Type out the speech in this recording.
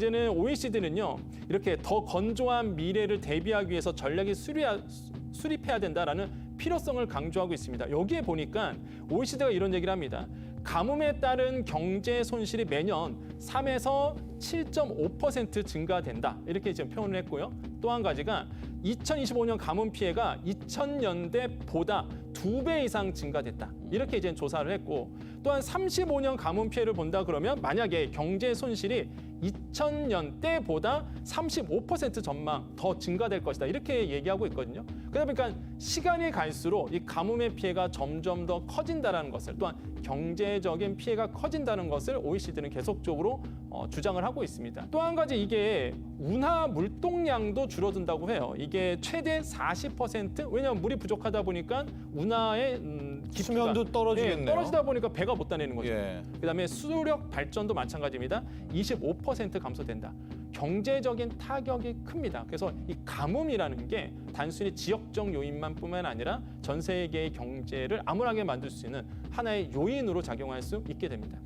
이제는 OECD는요 이렇게 더 건조한 미래를 대비하기 위해서 전략이 수립해야, 수립해야 된다라는 필요성을 강조하고 있습니다. 여기에 보니까 OECD가 이런 얘기를 합니다. 가뭄에 따른 경제 손실이 매년 3에서 7.5% 증가된다. 이렇게 지금 표현을 했고요. 또 한 가지가 2025년 가뭄 피해가 2000년대보다 두 배 이상 증가됐다. 이렇게 이제 조사를 했고 또한 35년 가뭄 피해를 본다 그러면 만약에 경제 손실이 2000년대보다 35% 전망 더 증가될 것이다. 이렇게 얘기하고 있거든요. 그러다 보니까 시간이 갈수록 이 가뭄의 피해가 점점 더 커진다는 것을 또한 경제적인 피해가 커진다는 것을 OECD는 계속적으로 어, 주장을 하고 있습니다. 또 한 가지 이게 운하 물동량도 줄어든다고 해요. 이게 최대 40% 왜냐하면 물이 부족하다 보니까 운하의 음, 깊이가 수면도 떨어지겠네요. 예, 떨어지다 보니까 배가 못 다니는 거죠. 예. 그다음에 수력 발전도 마찬가지입니다. 25% 감소된다. 경제적인 타격이 큽니다. 그래서 이 가뭄이라는 게 단순히 지역적 요인만 뿐만 아니라 전 세계의 경제를 암울하게 만들 수 있는 하나의 요인으로 작용할 수 있게 됩니다.